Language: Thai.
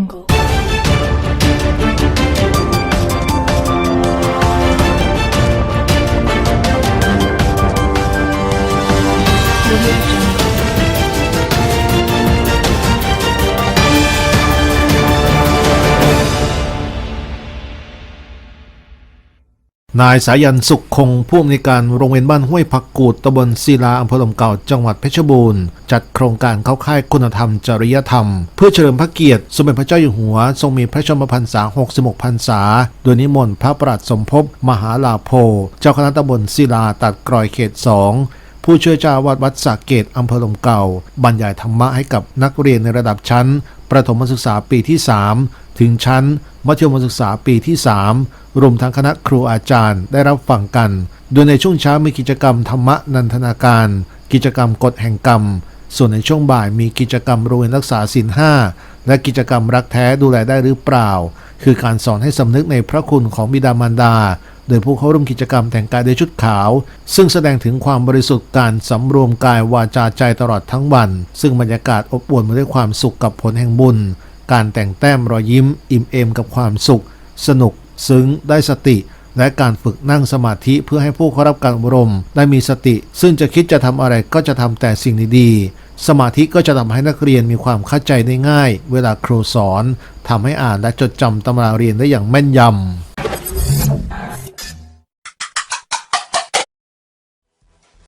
angle นายสายันสุขคงผู้อำนวยการโรงเรียนบ้านห้วยผักกูดตำบลศิลาอำเภอลมเก่าจังหวัดเพชรบูรณ์ จัดโครงการเข้าค่ายคุณธรรมจริยธรรม เพื่อเฉลิมพระเกียรติสมเด็จพระเจ้าอยู่หัว ทรงมีพระชนมพรรษา 66 พรรษา โดยนิมนต์พระประหลัดสมภพมหาลาโพเจ้าคณะตำบลศิลาตัดกรอยเขตสอง ผู้ช่วยเจ้าวาดวัดสระเกตอำเภอลมเก่า บรรยายธรรมะให้กับนักเรียนในระดับชั้น ประถมศึกษาปีที่ 3 ถึงชั้น มัธยมศึกษาปีที่ 3 รวมทั้งคณะครูอาจารย์ได้รับฟังกัน โดยในช่วงเช้ามีกิจกรรมธรรมะนันทนาการ กิจกรรมกฎแห่งกรรม ส่วนในช่วงบ่ายมีกิจกรรมโรงเรียนรักษาศีลห้าและกิจกรรมรักแท้ดูแลได้หรือเปล่า คือการสอนให้สำนึกในพระคุณของบิดามารดา โดยผู้เข้าร่วมกิจกรรมแต่งกายด้วยชุดขาว ซึ่งแสดงถึงความบริสุทธิ์การสำรวมกายวาจาใจตลอดทั้งวัน ซึ่งบรรยากาศอบอวลมาด้วยความสุขกับผลแห่งบุญ การแต่งแต้มรอยยิ้ม อิ่มเอมกับความสุข สนุก ซึ้ง ได้สติ และการฝึกนั่งสมาธิเพื่อให้ผู้เข้ารับการอบรมได้มีสติ ซึ่งจะคิดจะทำอะไรก็จะทำแต่สิ่งดีๆสมาธิก็จะทำให้นักเรียนมีความเข้าใจได้ง่าย เวลาครูสอนทำให้อ่านและจดจำตำราเรียนได้อย่างแม่นยำ